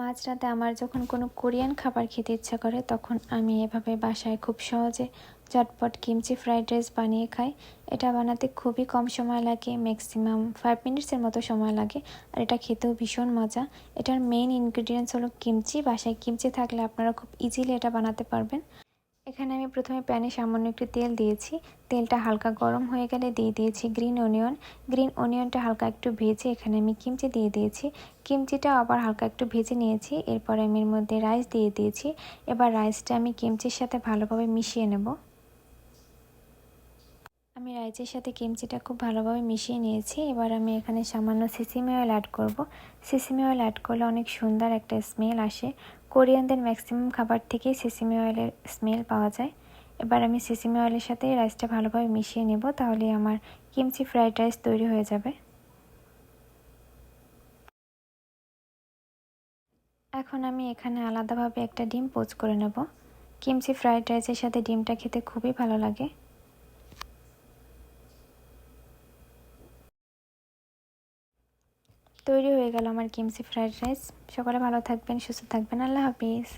মাঝরাতে আমার যখন কোনো কোরিয়ান খাবার খেতে ইচ্ছা করে, তখন আমি এভাবে বাসায় খুব সহজে চটপট কিমচি ফ্রাইড রাইস বানিয়ে খাই। এটা বানাতে খুবই কম সময় লাগে, ম্যাক্সিমাম ফাইভ মিনিটসের মতো সময় লাগে, আর এটা খেতেও ভীষণ মজা। এটার মেন ইনগ্রিডিয়েন্টস হলো কিমচি। বাসায় কিমচি থাকলে আপনারা খুব ইজিলি এটা বানাতে পারবেন। এখানে আমি প্রথমে প্যানে সামান্য একটু তেল দিয়েছি। তেলটা হালকা গরম হয়ে গেলে দিয়ে দিয়েছি গ্রিন অনিয়ন। গ্রিন অনিয়নটা হালকা একটু ভেজে এখানে আমি কিমচি দিয়ে দিয়েছি। কিমচিটা আবার হালকা একটু ভেজে নিয়েছি। এরপর আমি এর মধ্যে রাইস দিয়ে দিয়েছি। এবার রাইসটা আমি কিমচির সাথে ভালোভাবে মিশিয়ে নেব। আমি রাইসের সাথে কিমচিটা খুব ভালোভাবে মিশিয়ে নিয়েছি। এবার আমি এখানে সামান্য সিসিমি অয়েল অ্যাড করব। সিসিমি অয়েল অ্যাড করলে অনেক সুন্দর একটা স্মেল আসে। কোরিয়ানদের ম্যাক্সিমাম খাবার থেকেই সিসিমি অয়েলের স্মেল পাওয়া যায়। এবার আমি সিসিমি অয়েলের সাথে রাইসটা ভালোভাবে মিশিয়ে নেব, তাহলে আমার কিমচি ফ্রাইড রাইস তৈরি হয়ে যাবে। এখন আমি এখানে আলাদাভাবে একটা ডিম পোচ করে নেব। কিমচি ফ্রাইড রাইসের সাথে ডিমটা খেতে খুবই ভালো লাগে। তৈরি হয়ে গেল আমার কিমসি ফ্রাইড রাইস। সকলে ভালো থাকবেন সুস্থ থাকবেন। আল্লাহ হাফিজ।